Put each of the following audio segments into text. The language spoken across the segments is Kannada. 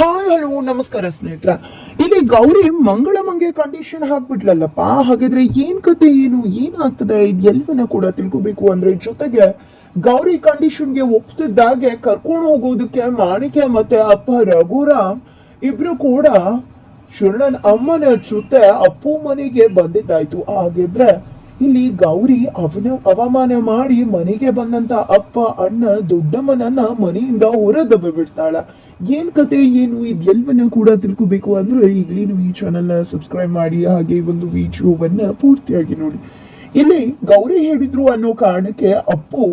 ಹಾಯ್, ಹಲೋ, ನಮಸ್ಕಾರ ಸ್ನೇಹಿತರ. ಇಲ್ಲಿ ಗೌರಿ ಮಂಗಳ ಮಂಗೆ ಕಂಡೀಷನ್ ಹಾಕ್ಬಿಟ್ಲಲ್ಲಪ್ಪ. ಹಾಗಿದ್ರೆ ಏನ್ ಕತೆ ಏನು? ಏನಾಗ್ತದೆ? ಇದೆಲ್ಲವನ್ನ ಕೂಡ ತಿಳ್ಕೊಬೇಕು ಅಂದ್ರೆ ಜೊತೆಗೆ ಗೌರಿ ಕಂಡೀಷನ್ಗೆ ಒಪ್ಸಿದ್ದಾಗೆ ಕರ್ಕೊಂಡು ಹೋಗೋದಕ್ಕೆ ಮಾಣಿಕ್ಯ ಮತ್ತೆ ಅಪ್ಪ ರಘುರಾಮ್ ಇಬ್ರು ಕೂಡ ಶರಣನ್ ಅಮ್ಮನ ಜೊತೆ ಅಪ್ಪು ಮನೆಗೆ ಬಂದಿದ್ದಾಯ್ತು. ಹಾಗಿದ್ರೆ ಇಲ್ಲಿ ಗೌರಿ ಅವನ ಅವಮಾನ ಮಾಡಿ ಮನೆಗೆ ಬಂದಂತ ಅಪ್ಪ, ಅಣ್ಣ, ದೊಡ್ಡಮ್ಮನನ್ನ ಮನೆಯಿಂದ ಹೊರದಬ್ಬ ಬಿಡ್ತಾಳ ಏನ್ ಕತೆ, ಏನು ಇದೆಲ್ಲವನ್ನ ಕೂಡ ತಿಳ್ಕೊಬೇಕು ಅಂದ್ರೆ ಇಲ್ಲಿ ನೀವು ಈ ಚಾನೆಲ್ನ ಸಬ್ಸ್ಕ್ರೈಬ್ ಮಾಡಿ, ಹಾಗೆ ಒಂದು ವಿಡಿಯೋವನ್ನ ಪೂರ್ತಿಯಾಗಿ ನೋಡಿ. ಇಲ್ಲಿ ಗೌರಿ ಹೇಳಿದ್ರು ಅನ್ನೋ ಕಾರಣಕ್ಕೆ ಅಪ್ಪು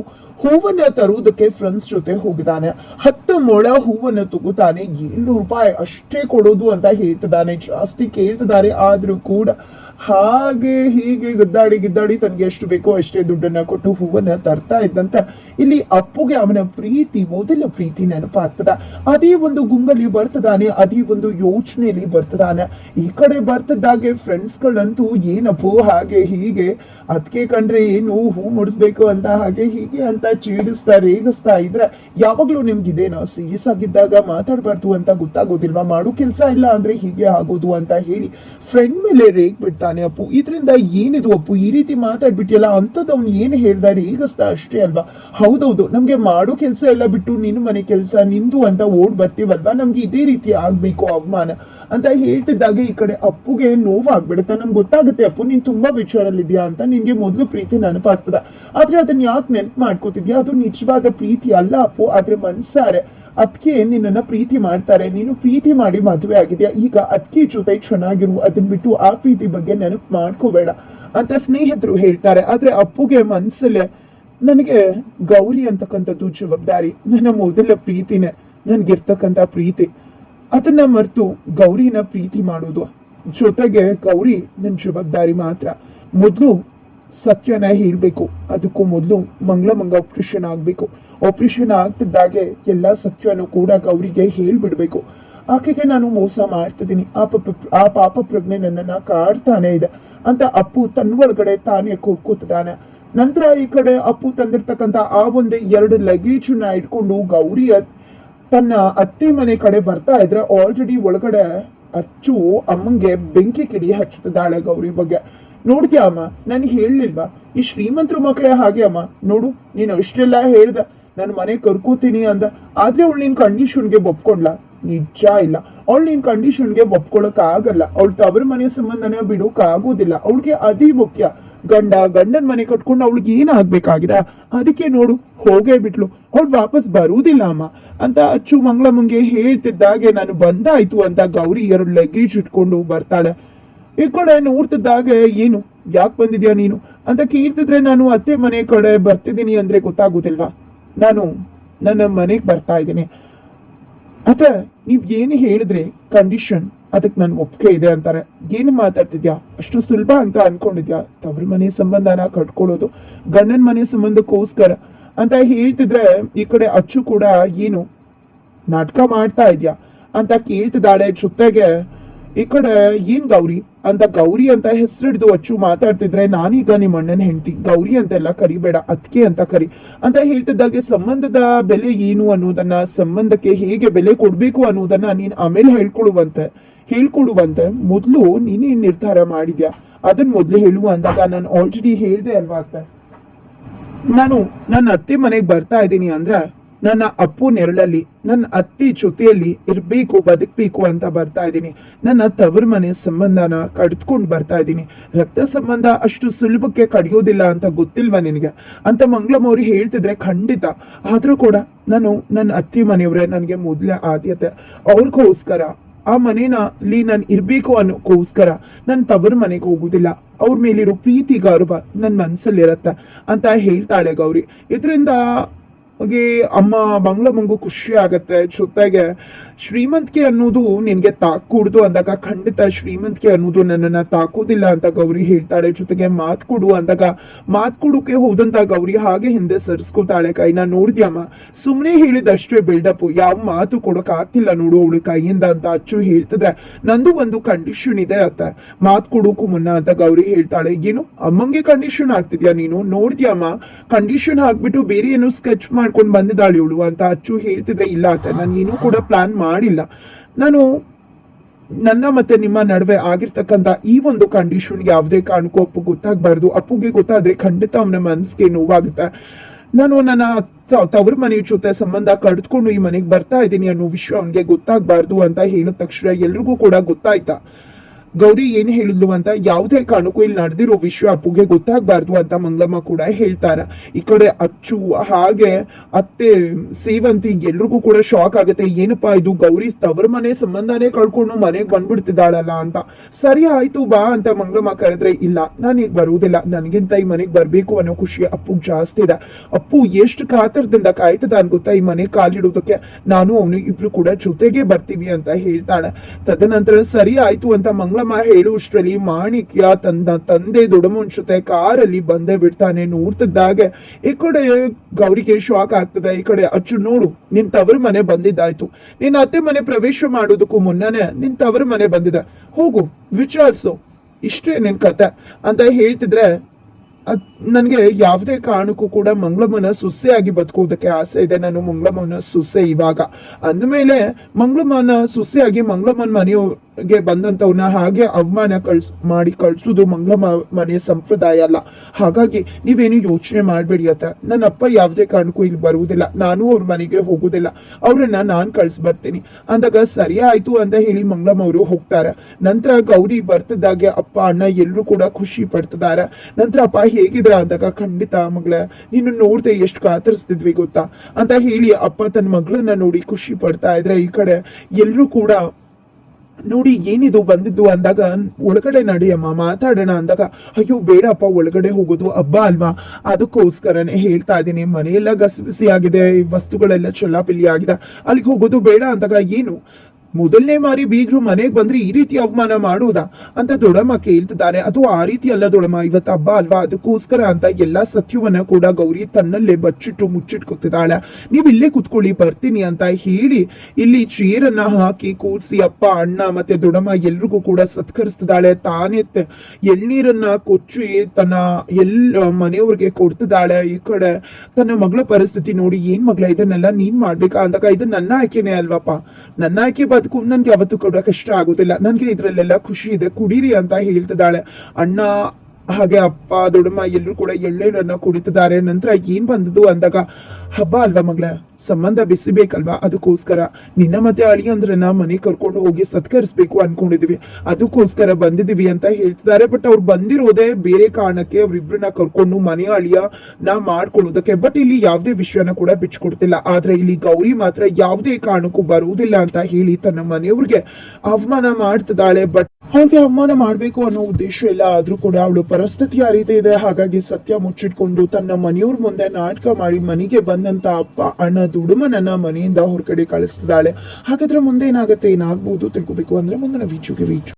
ಹೂವನ್ನ ತರುವುದಕ್ಕೆ ಫ್ರೆಂಡ್ಸ್ ಜೊತೆ ಹೋಗಿದ್ದಾನೆ. ಹತ್ತು ಮೊಳ ಹೂವನ್ನ ತಗೋತಾನೆ. ಏಳ್ನೂರು ರೂಪಾಯಿ ಅಷ್ಟೇ ಕೊಡೋದು ಅಂತ ಹೇಳ್ತಿದ್ದಾನೆ. ಜಾಸ್ತಿ ಕೇಳ್ತಿದ್ದಾರೆ, ಆದ್ರೂ ಕೂಡ ಹಾಗೆ ಹೀಗೆ ಗದ್ದಾಡಿ ಗಿದ್ದಾಡಿ ತನ್ಗೆ ಎಷ್ಟು ಬೇಕೋ ಅಷ್ಟೇ ದುಡ್ಡನ್ನ ಕೊಟ್ಟು ಹೂವನ್ನ ತರ್ತಾ ಇದ್ದಂತ ಇಲ್ಲಿ ಅಪ್ಪುಗೆ ಅವನ ಪ್ರೀತಿ, ಮೊದಲ ಪ್ರೀತಿ ನೆನಪಾಗ್ತದ. ಅದೇ ಒಂದು ಗುಂಗಲ್ಲಿ ಬರ್ತದಾನೆ, ಅದೇ ಒಂದು ಯೋಚನೆಯಲ್ಲಿ ಬರ್ತದಾನೆ. ಈ ಕಡೆ ಬರ್ತಿದ್ದಾಗೆ ಫ್ರೆಂಡ್ಸ್ ಗಳಂತೂ ಏನಪ್ಪು, ಹಾಗೆ ಹೀಗೆ. ಅದಕ್ಕೆ ಕಂಡ್ರೆ ಏನು, ಹೂ ಮುಡಿಸ್ಬೇಕು ಅಂತ, ಹಾಗೆ ಹೀಗೆ ಅಂತ ಚೀಡಿಸ್ತಾ, ರೇಗಿಸ್ತಾ ಇದ್ರೆ ಯಾವಾಗ್ಲೂ ನಿಮ್ಗಿದೇನೋ ಸೀರಿಯಸ್ ಆಗಿದ್ದಾಗ ಮಾತಾಡ್ಬಾರ್ದು ಅಂತ ಗೊತ್ತಾಗೋದಿಲ್ವಾ? ಮಾಡೋ ಕೆಲಸ ಇಲ್ಲ ಅಂದ್ರೆ ಹೀಗೆ ಆಗೋದು ಅಂತ ಹೇಳಿ ಫ್ರೆಂಡ್ ಮೇಲೆ ರೇಗ್ ಬಿಡ್ತಾನೆ ಅಪ್ಪು, ಇದರಿಂದ ಏನಿದು ಅಪ್ಪು? ಈ ರೀತಿ ಮಾತಾಡ್ಬಿಟ್ಟಿಯಲ್ಲ ಅಂಥದ್ದು ಅವ್ನು ಏನು ಹೇಳ್ದ ರೇಗಿಸ್ತಾ ಅಷ್ಟೇ ಅಲ್ವಾ? ಹೌದೌದು, ನಮಗೆ ಮಾಡೋ ಕೆಲಸ ಎಲ್ಲ ಬಿಟ್ಟು ನಿನ್ನ ಮನೆ ಕೆಲಸ, ನಿಂದು ಅಂತ ಓಡ್ ಬರ್ತೀವಲ್ವಾ? ನಮ್ಗೆ ಇದೇ ರೀತಿ ಆಗಬೇಕು ಅವಮಾನ. ಅಂತ ಹೇಳ್ತಿದ್ದಾಗ ಈ ಕಡೆ ಅಪ್ಪುಗೆ ನೋವಾಗ್ಬಿಡುತ್ತೆ. ನಮ್ಗೆ ಗೊತ್ತಾಗುತ್ತೆ ಅಪ್ಪು, ನೀನು ತುಂಬಾ ವಿಚಾರಲ್ಲಿದ್ಯಾ ಅಂತ, ನಿನ್ಗೆ ಮೊದಲು ಪ್ರೀತಿ ನೆನಪಾಗ್ತದ. ಆದ್ರೆ ಅದನ್ನ ಯಾಕೆ ನೆನ್ಪು ಮಾಡ್ಕೋತಿದ್ಯಾ? ಅದು ನಿಜವಾದ ಪ್ರೀತಿ ಅಲ್ಲ ಅಪ್ಪು, ಆದ್ರೆ ಮನ್ಸಾರೆ. ಅದಕ್ಕೆ ನಿನ್ನನ್ನು ಪ್ರೀತಿ ಮಾಡ್ತಾರೆ. ನೀನು ಪ್ರೀತಿ ಮಾಡಿ ಮದುವೆ ಆಗಿದೆಯಾ? ಈಗ ಅದಕ್ಕೆ ಜೊತೆ ಚೆನ್ನಾಗಿರು ಅದನ್ನ ಬಿಟ್ಟು ಆ ಪ್ರೀತಿ ಬಗ್ಗೆ ನೆನಪು ಮಾಡ್ಕೋಬೇಡ ಅಂತ ಸ್ನೇಹಿತರು ಹೇಳ್ತಾರೆ. ಆದ್ರೆ ಅಪ್ಪುಗೆ ಮನಸ್ಸಲ್ಲೇ ನನಗೆ ಗೌರಿ ಅಂತಕ್ಕಂಥದ್ದು ಜವಾಬ್ದಾರಿ. ನನ್ನ ಮೊದಲ ಪ್ರೀತಿನೇ ನನಗಿರ್ತಕ್ಕಂಥ ಪ್ರೀತಿ. ಅದನ್ನ ಮರೆತು ಗೌರಿನ ಪ್ರೀತಿ ಮಾಡೋದು ಜೊತೆಗೆ ಗೌರಿ ನನ್ನ ಜವಾಬ್ದಾರಿ ಮಾತ್ರ. ಮೊದಲು ಸತ್ಯನ ಹೇಳಬೇಕು. ಅದಕ್ಕೂ ಮೊದಲು ಮಂಗಳ ಮಂಗ ಆಪ್ರೇಷನ್ ಆಗಬೇಕು. ಆಪರೇಷನ್ ಆಗ್ತಿದ್ದಾಗೆ ಎಲ್ಲ ಸತ್ಯನೂ ಕೂಡ ಗೌರಿಗೆ ಹೇಳ್ಬಿಡ್ಬೇಕು. ಆಕೆಗೆ ನಾನು ಮೋಸ ಮಾಡ್ತಿದ್ದೀನಿ. ಆ ಪಾಪ ಆ ಪಾಪ ಪ್ರಜ್ಞೆ ನನ್ನನ್ನು ಕಾಡ್ತಾನೆ ಇದೆ ಅಂತ ಅಪ್ಪು ತನ್ನ ಒಳಗಡೆ ತಾನೇ ಕೂತಿದ್ದಾನೆ ನಂತರ ಈ ಕಡೆ ಅಪ್ಪು ತಂದಿರ್ತಕ್ಕಂಥ ಆ ಒಂದು ಎರಡು ಲಗೇಜ್ನ ಇಟ್ಕೊಂಡು ಗೌರಿ ತನ್ನ ಅತ್ತೆ ಮನೆ ಕಡೆ ಬರ್ತಾ ಇದ್ರೆ ಆಲ್ರೆಡಿ ಒಳಗಡೆ ಅಚ್ಚು ಅಮ್ಮಂಗೆ ಬೆಂಕಿ ಕಿಡಿ ಹಚ್ಚುತ್ತಿದ್ದಾಳೆ ಗೌರಿ ಬಗ್ಗೆ. ನೋಡ್ತೀಯ ಅಮ್ಮ? ನನಗೆ ಹೇಳಲಿಲ್ವಾ? ಈ ಶ್ರೀಮಂತರ ಮಕ್ಕಳೇ ಹಾಗೆ ಅಮ್ಮ. ನೋಡು, ನೀನು ಅಷ್ಟೆಲ್ಲ ಹೇಳ್ದ ನನ್ನ ಮನೆ ಕರ್ಕೋತೀನಿ ಅಂದ. ಆದ್ರೆ ಅವಳು ನಿನ್ನ ಕಂಡೀಷನ್ಗೆ ಒಪ್ಕೊಂಡ್ಲ. ನಿಜ ಇಲ್ಲ. ಅವಳು ನಿನ್ನ ಕಂಡೀಷನ್ಗೆ ಒಪ್ಕೊಳಕ್ ಆಗಲ್ಲ ಅವಳು ತವರ ಮನೆ ಸಂಬಂಧನ ಬಿಡೋಕ್ ಆಗೋದಿಲ್ಲ ಅವಳಿಗೆ ಅದೇ ಮುಖ್ಯ. ಗಂಡ ಗಂಡನ ಮನೆ ಕಟ್ಕೊಂಡು ಅವಳಿಗೆ ಏನಾಗ್ಬೇಕಾಗಿದೆ? ಅದಕ್ಕೆ ನೋಡು, ಹೋಗೇ ಬಿಟ್ಲು. ಅವಳು ವಾಪಸ್ ಬರುವುದಿಲ್ಲ ಅಮ್ಮ. ಅಂತ ಅಚ್ಚು ಮಂಗಳಮ್ಮಂಗೆ ಹೇಳ್ತಿದ್ದಾಗೆ ನಾನು ಬಂದಾಯ್ತು ಅಂತ ಗೌರಿ ಎರಡು ಲಗೇಜ್ ಇಟ್ಕೊಂಡು ಬರ್ತಾಳೆ. ಈ ಕಡೆ ನೋಡ್ತಿದ್ದಾಗ ಏನು? ಯಾಕೆ ಬಂದಿದ್ಯಾ ನೀನು? ಅಂತ ಕೇಳ್ತಿದ್ರೆ ನಾನು ಅತ್ತೆ ಮನೆ ಕಡೆ ಬರ್ತಿದ್ದೀನಿ ಅಂದ್ರೆ ಗೊತ್ತಾಗೋದಿಲ್ವಾ? ನಾನು ನನ್ನ ಮನೆಗೆ ಬರ್ತಾ ಇದ್ದೀನಿ. ಅತ ನೀವು ಏನು ಹೇಳಿದ್ರೆ? ಕಂಡೀಷನ್ ಅದಕ್ಕೆ ನನ್ ಒಪ್ಪಿಗೆ ಇದೆ ಅಂತಾರೆ. ಏನು ಮಾತಾಡ್ತಿದ್ಯಾ? ಅಷ್ಟು ಸುಲಭ ಅಂತ ಅನ್ಕೊಂಡಿದ್ಯಾ? ತವ್ರ ಮನೆ ಸಂಬಂಧನ ಕಟ್ಕೊಳ್ಳೋದು, ಗಂಡನ ಮನೆ ಸಂಬಂಧಕ್ಕೋಸ್ಕರ. ಅಂತ ಹೇಳ್ತಿದ್ರೆ ಈ ಕಡೆ ಅಚ್ಚು ಕೂಡ ಏನು ನಾಟಕ ಮಾಡ್ತಾ ಇದ್ಯಾ? ಅಂತ ಕೇಳ್ತಿದ್ದಾಳೆ ಜೊತೆಗೆ ಈ ಕಡೆ ಏನ್ ಗೌರಿ? ಅಂತ ಗೌರಿ ಅಂತ ಹೆಸರಿಡ್ದು ಅಚ್ಚು ಮಾತಾಡ್ತಿದ್ರೆ ನಾನೀಗ ನಿಮ್ಮ ಅಣ್ಣನ ಹೆಂಡತಿ, ಗೌರಿ ಅಂತೆಲ್ಲ ಕರಿಬೇಡ, ಅತ್ಕೆ ಅಂತ ಕರಿ ಅಂತ ಹೇಳ್ತಿದ್ದಾಗೆ ಸಂಬಂಧದ ಬೆಲೆ ಏನು ಅನ್ನೋದನ್ನ, ಸಂಬಂಧಕ್ಕೆ ಹೇಗೆ ಬೆಲೆ ಕೊಡ್ಬೇಕು ಅನ್ನೋದನ್ನ ನೀನ್ ಆಮೇಲೆ ಹೇಳ್ಕೊಡುವಂತೆ ಹೇಳ್ಕೊಡುವಂತೆ ಮೊದಲು ನೀನೇ ನಿರ್ಧಾರ ಮಾಡಿದ್ಯಾ? ಅದನ್ನ ಮೊದ್ಲು ಹೇಳುವ ಅಂದಾಗ ನಾನು ಆಲ್ರೆಡಿ ಹೇಳ್ದೆ ಅಲ್ವಾ ಅಂತ ನಾನು ನನ್ನ ಅತ್ತೆ ಮನೆಗೆ ಬರ್ತಾ ಇದ್ದೀನಿ ಅಂದ್ರೆ ನನ್ನ ಅಪ್ಪು ನೆರಳಲ್ಲಿ, ನನ್ನ ಅತ್ತಿ ಜೊತೆಯಲ್ಲಿ ಇರ್ಬೇಕು, ಬದುಕಬೇಕು ಅಂತ ಬರ್ತಾ ಇದ್ದೀನಿ. ನನ್ನ ತವರ ಮನೆ ಸಂಬಂಧನ ಕಡ್ದ್ಕೊಂಡು ಬರ್ತಾ ಇದ್ದೀನಿ. ರಕ್ತ ಸಂಬಂಧ ಅಷ್ಟು ಸುಲಭಕ್ಕೆ ಕಡಿಯೋದಿಲ್ಲ ಅಂತ ಗೊತ್ತಿಲ್ವಾ ನಿನಗೆ? ಅಂತ ಮಂಗಳಮ್ಮ ಅವ್ರು ಹೇಳ್ತಿದ್ರೆ ಖಂಡಿತ. ಆದರೂ ಕೂಡ ನಾನು ನನ್ನ ಅತ್ತಿ ಮನೆಯವರೇ ನನಗೆ ಮೊದಲೇ ಆದ್ಯತೆ. ಅವ್ರಿಗೋಸ್ಕರ, ಆ ಮನೇನ ಅಲ್ಲಿ ನಾನು ಇರಬೇಕು ಅನ್ನೋಕ್ಕೋಸ್ಕರ ನನ್ನ ತವರ ಮನೆಗೆ ಹೋಗುದಿಲ್ಲ. ಅವ್ರ ಮೇಲಿರೋ ಪ್ರೀತಿ ಗೌರವ ನನ್ನ ಮನಸ್ಸಲ್ಲಿರತ್ತೆ ಅಂತ ಹೇಳ್ತಾಳೆ ಗೌರಿ. ಇದರಿಂದ ಹಾಗೆ ಅಮ್ಮ ಮಂಗಳಮ್ಮಂಗೂ ಖುಷಿ ಆಗತ್ತೆ ಜೊತೆಗೆ ಶ್ರೀಮಂತಿಕೆ ಅನ್ನೋದು ನಿನಗೆ ತಾಕೂಡ್ದು ಅಂದಾಗ ಖಂಡಿತ ಶ್ರೀಮಂತಿಕೆ ಅನ್ನೋದು ನನ್ನನ್ನ ತಾಕೋದಿಲ್ಲ ಅಂತ ಗೌರಿ ಹೇಳ್ತಾಳೆ. ಜೊತೆಗೆ ಮಾತ್ ಕೊಡು ಅಂದಾಗ, ಮಾತ್ ಕೊಡೋಕೆ ಹೋದಂತ ಗೌರಿ ಹಾಗೆ ಹಿಂದೆ ಸರಿಸ್ಕೋತಾಳೆ ಕೈನ ನೋಡಿದ್ಯಮ್ಮ, ಸುಮ್ನೆ ಹೇಳಿದಷ್ಟೇ ಬಿಲ್ಡಪ್ ಯಾವ ಮಾತು ಕೊಡಕ್ ಆಗ್ತಿಲ್ಲ ನೋಡು ಅವಳು ಕೈಯಿಂದ ಅಂತ ಅಚ್ಚು ಹೇಳ್ತಿದ್ರೆ. ನಂದು ಒಂದು ಕಂಡೀಷನ್ ಇದೆ ಅತ್ತ. ಮಾತ್ ಕೊಡೋಕು ಮುನ್ನ ಅಂತ ಗೌರಿ ಹೇಳ್ತಾಳೆ. ಏನು? ಅಮ್ಮಂಗೆ ಕಂಡೀಷನ್ ಆಗ್ತಿದ್ಯಾ ನೀನು? ನೋಡಿದ್ಯಮ್ಮ ಕಂಡೀಷನ್ ಹಾಕ್ಬಿಟ್ಟು ಬೇರೆ ಏನೋ ಸ್ಕೆಚ್ ಮಾಡ್ಕೊಂಡು ಬಂದಿದ್ದಾಳೆ ಇವಳು ಅಂತ ಅಚ್ಚು ಹೇಳ್ತಿದ್ರೆ ಇಲ್ಲ ಅಂತ ನಾನು ಏನೂ ಕೂಡ ಪ್ಲಾನ್ ಮಾಡಿಲ್ಲ. ನಾನು ನನ್ನ ಮತ್ತೆ ನಿಮ್ಮ ನಡುವೆ ಆಗಿರ್ತಕ್ಕಂಥ ಈ ಒಂದು ಕಂಡೀಷನ್ ಯಾವುದೇ ಕಾರಣಕ್ಕೂ ಅಪ್ಪು ಗೊತ್ತಾಗಬಾರ್ದು. ಅಪ್ಪುಗೆ ಗೊತ್ತಾದ್ರೆ ಖಂಡಿತ ಅವನ ಮನಸ್ಸಿಗೆ ನೋವಾಗುತ್ತೆ. ನಾನು ನನ್ನ ತವ್ರ ಮನೆ ಜೊತೆ ಸಂಬಂಧ ಕಳೆದುಕೊಂಡು ಈ ಮನೆಗೆ ಬರ್ತಾ ಇದ್ದೀನಿ ಅನ್ನೋ ವಿಷಯ ಅವನಿಗೆ ಗೊತ್ತಾಗಬಾರ್ದು ಅಂತ ಹೇಳಿದ ತಕ್ಷಣ ಎಲ್ರಿಗೂ ಕೂಡ ಗೊತ್ತಾಯ್ತಾ? ಗೌರಿ ಏನ್ ಹೇಳಿದ್ಲು ಅಂತ ಯಾವುದೇ ಕಾರಣಕ್ಕೂ ಇಲ್ಲಿ ನಡೆದಿರೋ ವಿಷಯ ಅಪ್ಪುಗೆ ಗೊತ್ತಾಗಬಾರ್ದು ಅಂತ ಮಂಗಲಮ್ಮ ಕೂಡ ಹೇಳ್ತಾರ. ಈ ಕಡೆ ಅಚ್ಚು, ಹಾಗೆ ಅತ್ತೆ ಸೇವಂತಿ ಎಲ್ರಿಗೂ ಕೂಡ ಶಾಕ್ ಆಗುತ್ತೆ. ಏನಪ್ಪಾ ಇದು? ಗೌರಿ ತವರ ಮನೆ ಸಂಬಂಧನೇ ಕಳ್ಕೊಂಡು ಮನೆಗೆ ಬಂದ್ಬಿಡ್ತಿದ್ದಾಳಲ್ಲ ಅಂತ. ಸರಿ ಆಯ್ತು, ಬಾ ಅಂತ ಮಂಗಲಮ್ಮ ಕರೆದ್ರೆ, ಇಲ್ಲ ನಾನು ಈಗ ಬರುವುದಿಲ್ಲ. ನನಗಿಂತ ಈ ಮನೆಗೆ ಬರ್ಬೇಕು ಅನ್ನೋ ಖುಷಿ ಅಪ್ಪು ಜಾಸ್ತಿ ಇದೆ. ಅಪ್ಪು ಎಷ್ಟು ಕಾತರದಿಂದ ಕಾಯ್ತದ ಗೊತ್ತಾ ಈ ಮನೆ ಕಾಲಿಡೋದಕ್ಕೆ? ನಾನು, ಅವನು ಇಬ್ರು ಕೂಡ ಜೊತೆಗೆ ಬರ್ತೀವಿ ಅಂತ ಹೇಳ್ತಾಳೆ. ತದನಂತರ ಸರಿ ಆಯ್ತು ಅಂತ ಮಂಗಳಮ್ಮ ಹೇಳುವಷ್ಟರಲ್ಲಿ ಮಾಣಿಕ್ಯ ತಂದೆ ದೊಡಮನ್ ಜೊತೆ ಕಾರಲ್ಲಿ ಬಂದೇ ಬಿಡ್ತಾನೆ ನೋಡ್ತಿದ್ದಾಗೆ ಈ ಕಡೆ ಗೌರಿಗೆ ಶಾಕ್ ಆಗ್ತದೆ, ಈ ಕಡೆ ಅಚ್ಚು ನೋಡು, ನಿನ್ ತವರ ಮನೆ ಬಂದಿದ್ದಾಯ್ತು. ನಿನ್ನ ಅತ್ತೆ ಮನೆ ಪ್ರವೇಶ ಮಾಡೋದಕ್ಕೂ ಮುನ್ನನೇ ನಿನ್ ತವರ ಮನೆ ಬಂದಿದೆ. ಹೋಗು, ವಿಚಾರಿಸು, ಇಷ್ಟೇ ನಿನ್ ಕತೆ. ಅಂತ ಹೇಳ್ತಿದ್ರೆ, ಅದ್ ನನ್ಗೆ ಯಾವುದೇ ಕಾರಣಕ್ಕೂ ಕೂಡ ಮಂಗಳಮ್ಮನ ಸೊಸೆಯಾಗಿ ಬದುಕೋದಕ್ಕೆ ಆಸೆ ಇದೆ, ನಾನು ಮಂಗಳಮ್ಮನ ಸೊಸೆ ಇವಾಗ. ಅಂದಮೇಲೆ ಮಂಗಳಮ್ಮನ ಸೊಸೆಯಾಗಿ ಮಂಗಳಮ್ಮನ ಮನೆಗೆ ಬಂದಂಥವ್ನ ಹಾಗೆ ಅವಮಾನ ಕಳ್ಸ್, ಮಾಡಿ ಕಳ್ಸೋದು ಮಂಗಳ ಮನೆ ಸಂಪ್ರದಾಯ ಅಲ್ಲ. ಹಾಗಾಗಿ ನೀವೇನು ಯೋಚನೆ ಮಾಡಬೇಡಿ ಅಂತ. ನನ್ನ ಅಪ್ಪ ಯಾವುದೇ ಕಾರಣಕ್ಕೂ ಇಲ್ಲಿ ಬರುವುದಿಲ್ಲ. ನಾನು ಅವ್ರ ಮನೆಗೆ ಹೋಗುದಿಲ್ಲ. ಅವ್ರನ್ನ ನಾನು ಕಳ್ಸಿ ಬರ್ತೀನಿ. ಅಂದಾಗ ಸರಿ ಆಯ್ತು ಅಂತ ಹೇಳಿ ಮಂಗಳಮ್ಮ ಅವರು ಹೋಗ್ತಾರೆ. ನಂತರ ಗೌರಿ ಬರ್ತದಾಗೆ ಅಪ್ಪ, ಅಣ್ಣ ಎಲ್ಲರೂ ಕೂಡ ಖುಷಿ ಪಡ್ತಿದ್ದಾರೆ ನಂತರ ಅಪ್ಪ ಹೇಗಿದ್ರ ಅಂದಾಗ, ಖಂಡಿತ ಮಗಳ ನೀನು ನೋಡ್ದೆ ಎಷ್ಟು ಕಾತರಿಸ್ತಿದ್ವಿ ಗೊತ್ತಾ? ಅಂತ ಹೇಳಿ ಅಪ್ಪ ತನ್ನ ಮಗಳನ್ನ ನೋಡಿ ಖುಷಿ ಪಡ್ತಾ ಇದ್ರೆ ಈ ಕಡೆ ಎಲ್ಲರೂ ಕೂಡ ನೋಡಿ, ಏನಿದು ಬಂದಿದ್ದು ಅಂದಾಗ, ಒಳಗಡೆ ನಡಿಯಮ್ಮ ಮಾತಾಡೋಣ ಅಂದಾಗ, ಅಯ್ಯೋ, ಬೇಡಪ್ಪ, ಒಳಗಡೆ ಹೋಗೋದು ಹಬ್ಬ ಅಲ್ವಾ? ಅದಕ್ಕೋಸ್ಕರನೇ ಹೇಳ್ತಾ ಇದ್ದೀನಿ, ಮನೆಯೆಲ್ಲ ಗಸಿಬಿಸಿ ಆಗಿದೆ ವಸ್ತುಗಳೆಲ್ಲ ಚೆಲ್ಲಾಪಿಲ್ಲಿ ಆಗಿದೆ ಅಲ್ಲಿಗೆ ಹೋಗೋದು ಬೇಡ ಅಂದಾಗ, ಏನು? ಮೊದಲನೇ ಮಾರಿ ಬೀಗ್ರು ಮನೆಗೆ ಬಂದ್ರೆ ಈ ರೀತಿ ಅವಮಾನ ಮಾಡುವುದಾ? ಅಂತ ದೊಡಮ್ಮ ಕೇಳ್ತಿದ್ದಾರೆ ಅದು ಆ ರೀತಿ ಅಲ್ಲ ದೊಡಮ್ಮ, ಇವತ್ತು ಹಬ್ಬ ಅಲ್ವಾ? ಅದಕ್ಕೋಸ್ಕರ ಅಂತ ಎಲ್ಲಾ ಸತ್ಯವನ್ನ ಕೂಡ ಗೌರಿ ತನ್ನಲ್ಲೇ ಬಚ್ಚಿಟ್ಟು ಮುಚ್ಚಿಟ್ಕೊತಿದ್ದಾಳೆ. ನೀವ್ ಇಲ್ಲೇ ಕುತ್ಕೊಳ್ಳಿ, ಬರ್ತೀನಿ ಅಂತ ಹೇಳಿ ಇಲ್ಲಿ ಚೇರನ್ನ ಹಾಕಿ ಕೂರ್ಸಿ ಅಪ್ಪ, ಅಣ್ಣ ಮತ್ತೆ ದೊಡಮ್ಮ ಎಲ್ರಿಗೂ ಕೂಡ ಸತ್ಕರಿಸ್ತಿದ್ದಾಳೆ. ತಾನೇ ಎಳ್ನೀರನ್ನ ಕೊಚ್ಚಿ ತನ್ನ ಎಲ್ ಮನೆಯವ್ರಿಗೆ ಕೊಡ್ತಿದ್ದಾಳೆ. ಈ ಕಡೆ ತನ್ನ ಮಗಳ ಪರಿಸ್ಥಿತಿ ನೋಡಿ, ಏನ್ ಮಗಳ ಇದನ್ನೆಲ್ಲ ನೀನ್ ಮಾಡ್ಬೇಕಾ? ಅಂದಾಗ ಇದು ನನ್ನ ಆಯ್ಕೆನೆ ಅಲ್ವಪ್ಪ. ನನ್ನ ಆಯ್ಕೆ ಬದುಕು ನನ್ಗೆ ಯಾವತ್ತೂ ಕೂಡ ಕಷ್ಟ ಆಗೋದಿಲ್ಲ. ನನ್ಗೆ ಇದ್ರಲ್ಲೆಲ್ಲ ಖುಷಿ ಇದೆ ಕುಡೀರಿ ಅಂತ ಹೇಳ್ತಿದ್ದಾಳೆ. ಅಣ್ಣ ಹಾಗೆ ಅಪ್ಪ ದೊಡ್ಡಮ್ಮ ಎಲ್ಲರೂ ಕೂಡ ಎಳ್ಳೆಣ್ಣನ್ನ ಕುಡಿತಿದ್ದಾರೆ. ನಂತರ ಏನ್ ಬಂದದ್ದು ಅಂದಾಗ, ಹಬ್ಬ ಅಲ್ವಾ ಮಗಳ? ಸಂಬಂಧ ಬೆಸಿಬೇಕಲ್ವಾ? ಅದಕ್ಕೋಸ್ಕರ ನಿನ್ನ ಮತ್ತೆ ಅಳಿಯಂದ್ರನ್ನ ಮನೆ ಕರ್ಕೊಂಡು ಹೋಗಿ ಸತ್ಕರಿಸ್ಬೇಕು ಅನ್ಕೊಂಡಿದ್ವಿ. ಅದಕ್ಕೋಸ್ಕರ ಬಂದಿದೀವಿ ಅಂತ ಹೇಳ್ತಿದ್ದಾರೆ. ಬಟ್ ಅವ್ರು ಬಂದಿರೋದೇ ಬೇರೆ ಕಾರಣಕ್ಕೆ ಅವ್ರಿಬ್ರನ್ನ ಕರ್ಕೊಂಡು ಮನೆ ಅಳಿಯ ನಾ ಮಾಡ್ಕೊಳ್ಳೋದಕ್ಕೆ. ಬಟ್ ಇಲ್ಲಿ ಯಾವುದೇ ವಿಷಯನ ಕೂಡ ಬಿಚ್ಕೊಡ್ತಿಲ್ಲ. ಆದ್ರೆ ಇಲ್ಲಿ ಗೌರಿ ಮಾತ್ರ ಯಾವುದೇ ಕಾರಣಕ್ಕೂ ಬರುವುದಿಲ್ಲ ಅಂತ ಹೇಳಿ ತನ್ನ ಮನೆಯವ್ರಿಗೆ ಅವಮಾನ ಮಾಡ್ತಿದ್ದಾಳೆ. ಬಟ್ ಅವ್ರಿಗೆ ಅವಮಾನ ಮಾಡಬೇಕು ಅನ್ನೋ ಉದ್ದೇಶ ಇಲ್ಲ ಆದ್ರೂ ಕೂಡ ಅವಳು ಪರಿಸ್ಥಿತಿ ಆ ರೀತಿ ಇದೆ. ಹಾಗಾಗಿ ಸತ್ಯ ಮುಚ್ಚಿಟ್ಕೊಂಡು ತನ್ನ ಮನೆಯವ್ರ ಮುಂದೆ ನಾಟಕ ಮಾಡಿ ಮನೆಗೆ ಬಂದಂತ ಅಪ್ಪ, ಅಣ್ಣ ದುಡುಮನನ್ನ ಮನೆಯಿಂದ ಹೊರಗಡೆ ಕಳಿಸ್ತಿದ್ದಾಳೆ. ಹಾಗಾದ್ರೆ ಮುಂದೆ ಏನಾಗುತ್ತೆ ಏನಾಗ್ಬೋದು? ತಿಳ್ಕೊಬೇಕು ಅಂದ್ರೆ ಮುಂದಿನ ವೀಚುಗೆ ವೀಚು